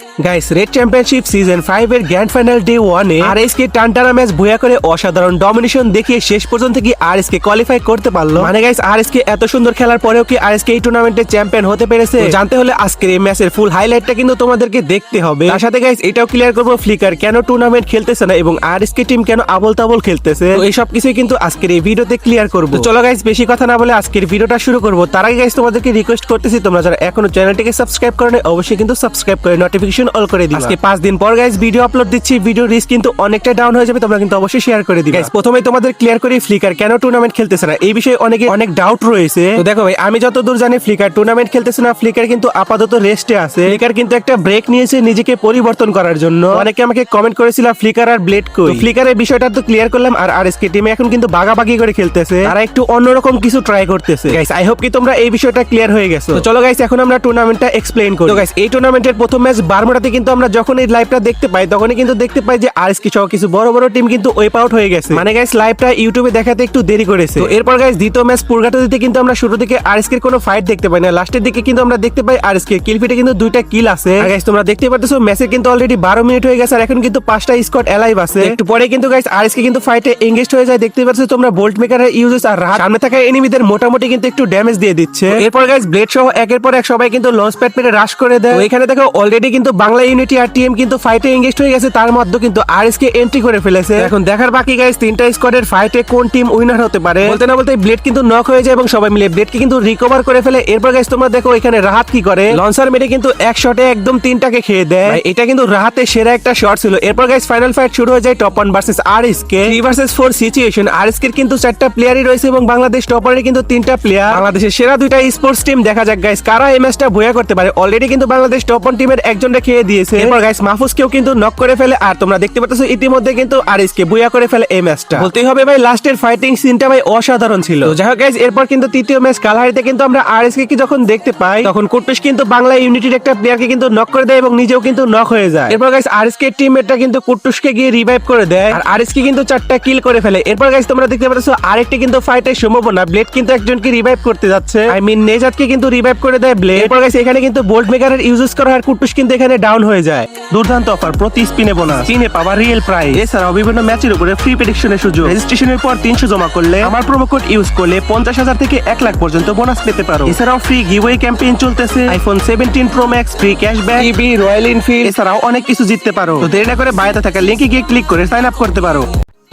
God. Guys red championship season five এর grand final day ওয়ানে R S কে টানটানা match ভুয়া করে অসাধারণ ডমিনেশন দেখিয়ে শেষ পর্যন্ত কি আর এস কে কোয়ালিফাই করতে পারল? মানে গাইস আর এস কে এত সুন্দর খেলার পরেও কি আর এস কে এই টুর্নামেন্টের চ্যাম্পিয়ন হতে পেরেছে? জানতে হলে আজকের এই ম্যাচের ফুল হাইলাইটটা কিন্তু তোমাদেরকে দেখতে হবে। তার সাথে গাইস এটাও ক্লিয়ার করব ফ্লিকার কেন টুর্নামেন্ট খেলতেছে না এবং আর এস কে টিম কেন আবল তাবল খেলতেছে? তো এইসব কিছুই কিন্তু আজকের এই ভিডিওতে ক্লিয়ার করব। চলো গাইস বেশি কথা না বলে আজকের ভিডিওটা শুরু করব। তার আগে গাইস তোমাদেরকে রিকোয়েস্ট করতেছি, তোমরা যারা এখনও চ্যানেলটিকে সাবস্ক্রাইব করে অবশ্যই কিন্তু সাবস্ক্রাইব করে নোটিফিকেশন অল করে দিও আজকে পাঁচ দিন পর গাইস ভিডিও আপলোড দিচ্ছি ভিডিও রিস্ক কিন্তু অনেকটা ডাউন হয়ে যাবে তোমরা কিন্তু অবশ্যই শেয়ার করে দিবে। প্রথমে তোমাদের ক্লিয়ার করি ফ্লিকার কেন টুর্নামেন্ট খেলতেছে না? এই বিষয়ে অনেকে অনেক ডাউট রয়েছে। তো দেখো ভাই আমি যতদূর জানি ফ্লিকার টুর্নামেন্ট খেলতেছে না ফ্লিকার কিন্তু আপাতত রেস্টে আছে। ফ্লিকার কিন্তু একটা ব্রেক নিয়েছে নিজেকে পরিবর্তন করার জন্য। অনেকে আমাকে কমেন্ট করেছিল ফ্লিকার আর ব্লেড কই? ফ্লিকারের বিষয়টা তো ক্লিয়ার করলাম আর আর এসকে টিমে এখন কিন্তু বাগাবাগি করে খেলতেছে। তারা একটু অন্যরকম কিছু ট্রাই করতেছে। গাইস আই হোপ কি তোমরা এই বিষয়টা ক্লিয়ার হয়ে গেছো। তো চলো গাইস এখন আমরা টুর্নামেন্টটা এক্সপ্লেইন করি। তো গাইস এই টুর্নামেন্টের প্রথম ম্যাচ বারমুডাতে কিন্তু আমরা যখন এই লাইভটা দেখতে পাই, তখনই কিন্তু দেখতে পাই যে আর সহ কিছু বড় বড় টিম কিন্তু ওয়েপ আউট হয়ে গেছে। মানে গাইস লাইভটা ইউটিউবে দেখাতে একটু দেরি করেছে। তো এরপর গাইস দ্বিতীয় ম্যাচ পুরগাটো দিতে কিন্তু আমরা শুরু থেকে আর এসকে কোনো ফাইট দেখতে পাই না। লাস্টের দিকে কিন্তু আমরা দেখতে পাই আর এসকে কিল ফিটে কিন্তু দুইটা কিল আছে। আর গাইস তোমরা দেখতে পারতেছো ম্যাচে কিন্তু অলরেডি বারো মিনিট হয়ে গেছে, আর এখন কিন্তু পাঁচটা স্কোয়াড এলাইভ আছে। একটু পরে কিন্তু গাইস আর এসকে কিন্তু ফাইটে এঙ্গেজ হয়ে যায়। দেখতে পাচ্ছ তোমরা বোল্ট মেকারের ইউজেস আর রাত সামনে থাকা এনিমিদের মোটামুটি কিন্তু একটু ড্যামেজ দিয়ে দিচ্ছে। এরপর গাইস ব্লেড সহ একের পর এক সবাই কিন্তু লঞ্চ প্যাড মেরে রাশ করে দেয়। এখানে দেখো অলরেডি কিন্তু বাংলা ইউনিটি আর টিএম কিন্তু ফাইটে এঙ্গেজ হয়ে গেছে, তার মধ্যে কিন্তু আর এসকে এন্ট্রি করে ফেলেছে। এখন দেখার বাকি গাইস তিনটা স্কোয়াডের ফাইটে কোন টিম উইনার হতে পারে? বলতে না বলতে ব্লেড কিন্তু নক হয়ে যায় এবং সবাই মিলে ব্লেডকে কিন্তু রিকভার করে ফেলে। এরপর গাইস তোমরা দেখো এখানে রাহাত কি করে? লঞ্চার মেরে কিন্তু এক শটে একদম তিনটাকে খেয়ে দেয়। এটা কিন্তু রাহাতের সেরা একটা শট ছিল। এরপর গাইস ফাইনাল ফাইট শুরু হয়ে যায় top one versus R K. Three versus four situation R S কিন্তু চারটা প্লেয়ারই রয়েছে এবং বাংলাদেশ টপ টপারের কিন্তু তিনটা প্লেয়ার বাংলাদেশের সেরা দুইটা স্পোর্টস টিম দেখা যাক গাইস কারা এই ম্যাচটা ভুয়া করতে পারে? অলরেডি কিন্তু বাংলাদেশ টপ ওয়ান টিমের একজনটা দিয়েছে। এরপর গাইস মাহফুজকেও কিন্তু নক করে ফেলে আর তোমরা দেখতে পাচ্ছ ইতিমধ্যে কিন্তু আর এস কে বুয়া করে ফেলে এই ম্যাচটা। বলতেই হবে ভাই লাস্টের ফাইটিং সিনটা ভাই অসাধারণ ছিল। তো যাই হোক গাইস এরপর কিন্তু তৃতীয় ম্যাচ কালহারিতে কিন্তু আমরা আর এস কে যখন দেখতে পাই তখন কুটুস কিন্তু বাংলা ইউনিটির একটা প্লেয়ারকে কিন্তু নক করে দেয় এবং নিজেও কিন্তু নক হয়ে যায়। এরপর গাইস আর এস কে টিমমেটটা কিন্তু কুটুসকে গিয়ে রিভাইভ করে দেয় আর আর এস কে কিন্তু চারটা কিল করে ফেলে। এরপর গাইস তোমরা দেখতে পাচ্ছ আরেকটি কিন্তু ফাইটের সম্ভাবনা। ব্লেড কিন্তু একজনকে রিভাইভ করতে যাচ্ছে। আই মিন নেজাতকে কিন্তু রিভাইভ করে দেয় ব্লেড এরপর গাইস এখানে কিন্তু বোল্ট মেকারের ইউজেস করা আর কুটুস কিন্তু এখানে ডাউন হয়ে যায়। দুর্দান্ত অফার প্রতি স্পিনে বোনাস। স্পিনে পাওয়া রিয়েল প্রাইস। এছাড়াও বিভিন্ন ম্যাচের উপরে ফ্রি প্রেডিকশনের সুযোগ। রেজিস্ট্রেশনের পর তিনশো জমা করলে আমার প্রোমো কোড ইউজ করলে পঞ্চাশ হাজার থেকে এক লাখ পর্যন্ত বোনাস পেতে পারো। এছাড়াও ফ্রি গিওয়ে ক্যাম্পেইন চলতেছে। IPhone seventeen pro max free cashback TV Royal Enfield এছাড়াও অনেক কিছু জিততে পারো। তো দেরি না করে বাইরে থাকা লিঙ্কে গিয়ে ক্লিক করে সাইন আপ করতে পারো।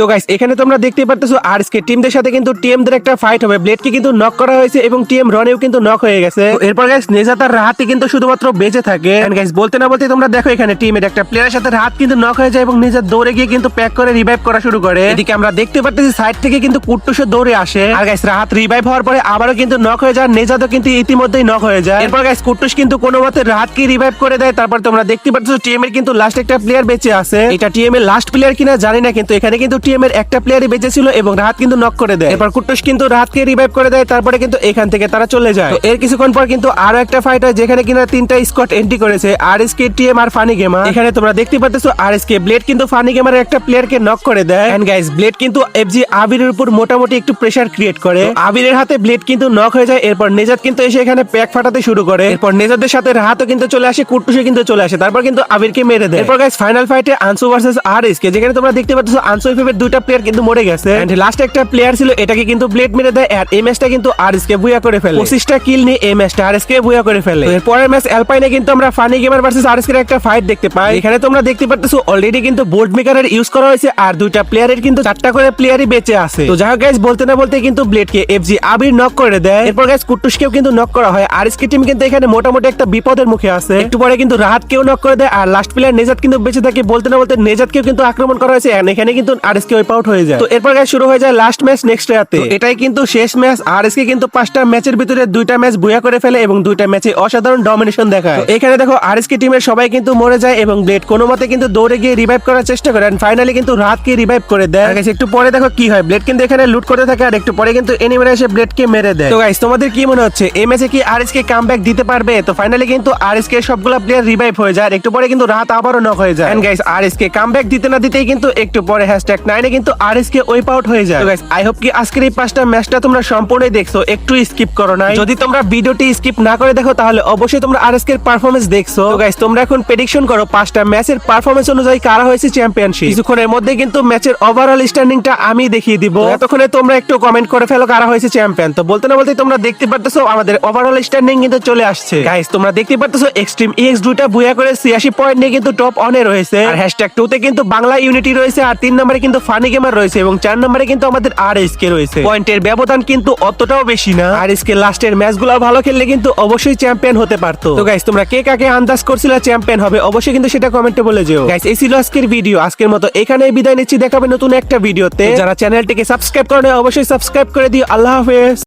তো গাইস এখানে তোমরা দেখতে পারতেছো, আরএসকে টিমদের সাথে কিন্তু টিএমদের একটা ফাইট হবে। ব্লেডকে কিন্তু নক করা হয়েছে এবং টিএম রনেও কিন্তু নক হয়ে গেছে। এরপর গাইস নেজাত আর রাহাতে কিন্তু শুধুমাত্র বেঁচে থাকে। এন্ড গাইস বলতে না বলতে তোমরা দেখো এখানে টিমের একটা প্লেয়ারের সাথে রাহাত কিন্তু নক হয়ে যায় এবং নেজাত দৌড়ে গিয়ে কিন্তু প্যাক করে রিভাইভ করা শুরু করে। এদিকে আমরা দেখতে পারতেছি সাইড থেকে কিন্তু কুট্টুসে দৌড়ে আসে। আর গাইস রাহাত রিভাইভ হওয়ার পরে আবারও কিন্তু নক হয়ে যায়। নেজাতও কিন্তু ইতিমধ্যেই নক হয়ে যায়। এরপর গাইস কুট্টুস কিন্তু কোনো মতে রাহাতকে রিভাইভ করে দেয়। তারপর তোমরা দেখতে পারতেছো টিএম এর কিন্তু লাস্ট একটা প্লেয়ার বেঁচে আছে। এটা টিএম এর লাস্ট প্লেয়ার কিনা জানি না, কিন্তু এখানে কিন্তু টিএম এর একটা প্লেয়ারই বেঁচে ছিল এবং রাহাত কিন্তু নক করে দেয়। এরপর কুট্টুস কিন্তু রাহাতকে রিভাইভ করে দেয়, তারপরে কিন্তু এখান থেকে তারা চলে যায়। এর কিছুক্ষণ পর কিন্তু আরও একটা ফাইট হয় যেখানে কিনা তিনটা স্কট এন্ট্রি করেছে আর এস কে টিএম আর ফানি গেমার এখানে তোমরা দেখতে পাচ্ছ আর এস কে ব্লেড কিন্তু ফানি গেমার একটা প্লেয়ারকে নক করে দেয়। এন্ড গাইস ব্লেড কিন্তু এফজি আবিরের উপর মোটামুটি একটু প্রেসার ক্রিয়েট করে। আবিরের হাতে ব্লেড কিন্তু নক হয়ে যায়, এরপর নেজাত কিন্তু এসে এখানে প্যাক ফাটাতে শুরু করে। এরপর নেজাদের সাথে রাহাতও কিন্তু চলে আসে কুট্টুসে কিন্তু চলে আসে, তারপর কিন্তু আবিরকে মেরে দেয়। এরপর guys final ফাইটে Ansu versus R S K যেখানে তোমরা দেখতে পাচ্ছ আনসু এফএফের দুইটা প্লেয়ার কিন্তু মরে গেছে। এন্ড লাস্ট একটা প্লেয়ার ছিল এটাকে কিন্তু ব্লেড মেরে দেয় আর এই ম্যাচটা কিন্তু আর এস কে বুয়া করে ফেলে। পঁচিশটা কিল নিয়ে এই ম্যাচটা আর এস কে বুয়া করে ফেলে। এর পরের ম্যাচ অ্যালপাইনে কিন্তু আমরা funny gamer versus R S K একটা ফাইট দেখতে পাই। এখানে তোমরা দেখতে পাচ্ছ অলরেডি কিন্তু বোর্ড মেকারের ইউজ করা হয়েছে আর দুইটা প্লেয়ারের কিন্তু চারটা করে প্লেয়ারই বেঁচে আছে। তো যাই হোক গাইস বলতে না বলতে কিন্তু ব্লেডকে এফজি আবির নক করে দেয়। এরপর গাইস কুট্টুসকেও কিন্তু নক করা হয়। আর এস কে টিম কিন্তু এখানে মোটামুটি একটা বিপদের মুখে আছে। একটু পরে কিন্তু রাহাতকেও নক করে দেয় আর লাস্ট প্লেয়ার নেজাত কিন্তু বেঁচে থাকে। বলতে না বলতে নেজাতকেও কিন্তু আক্রমণ করা হয়েছে এখানে কিন্তু R S K wipe out হয়ে যায়। তো এরপর গাইস শুরু হয়ে যায় লাস্ট ম্যাচ নেক্সট রাতে এটাই কিন্তু শেষ ম্যাচ আর এস কে কিন্তু পাঁচটা ম্যাচের ভিতরে দুইটা ম্যাচ বুয়া করে ফেলে এবং দুইটা ম্যাচে অসাধারণ ডমিনেশন দেখায়। এখানে দেখো আর এস কে টিমের সবাই কিন্তু মরে যায় এবং ব্লেড কোনো মতে কিন্তু দৌড়ে গিয়ে রিভাইভ করার চেষ্টা করে। ফাইনালি কিন্তু রাতকে রিভাইভ করে দেয়। একটু পরে দেখো কি হয়। ব্লেড কিন্তু এখানে লুট করতে থাকে আর একটু পরে কিন্তু এনিমেরা এসে ব্লেডকে মেরে দেয়। তো গাইস তোমাদের কি মনে হচ্ছে? এই ম্যাচে কি আর এস কে কামব্যাক দিতে পারবে? তো ফাইনালি কিন্তু আর এস কে সবগুলো প্লেয়ার রিভাইভ হয়ে যায়। আর একটু পরে কিন্তু রাত আবারও নক হয়ে যায়। Guys R S K comeback দিতে না দিতেই কিন্তু একটু পরে হ্যাশট্যাগ নাইনে কিন্তু R S K wipe out হয়ে যায়। আই হোপ কি আজকের এই পাঁচটা ম্যাচটা তোমরা সম্পূর্ণই দেখছ একটু স্কিপ করো না যদি তোমরা ভিডিওটি স্কিপ না করে দেখো তাহলে অবশ্যই তোমরা আর এস কে পারফরমেন্স দেখছ গাইস তোমরা এখন প্রেডিকশন করো পাঁচটা ম্যাচের পারফরমেন্স অনুযায়ী কারা হয়েছে চ্যাম্পিয়নশিপ কিছুক্ষণের মধ্যে কিন্তু ম্যাচের ওভারঅল স্ট্যান্ডিংটা আমি দেখিয়ে দিব। এতক্ষণে তোমরা একটু কমেন্ট করে ফেলো কারা হয়েছে চ্যাম্পিয়ন তো বলতে না বলতে তোমরা দেখতে পারতেছো আমাদের ওভারঅল স্ট্যান্ডিং কিন্তু চলে আসছে। গাইস তোমরা দেখতে পারতেছো এক্সট্রিম ইএক্স দুইটা বুয়া করে ছিয়াশি পয়েন্ট নিয়ে কিন্তু টপ অনে রয়েছে। আর হ্যাশট্যাগ টু তে কিন্তু বাংলা ইউনিটি রয়েছে আর তিন নম্বরে কিন্তু ফানি গেমার রয়েছে এবং চার নম্বরে কিন্তু আমাদের আর কে রয়েছে। পয়েন্টের ব্যবধান কিন্তু অতটাও বেশি না। আর এস কে লাস্টের ম্যাচগুলো ভালো খেললে কিন্তু অবশ্যই চ্যাম্পিয়ন হতে পারতো। তো গাইস তোমরা কে কাকে আন্দাজ করছিলে চ্যাম্পিয়ন হবে অবশ্যই কিন্তু সেটা কমেন্টে বলে যেও। গাইস এই ছিল আজকের ভিডিও আজকের মতো এখানে বিদায় নিচ্ছি। দেখাবে নতুন একটা ভিডিওতে যারা চ্যানেলটিকে সাবস্ক্রাইব করে অবশ্যই সাবস্ক্রাইব করে দিও। আল্লাহ হাফেজ।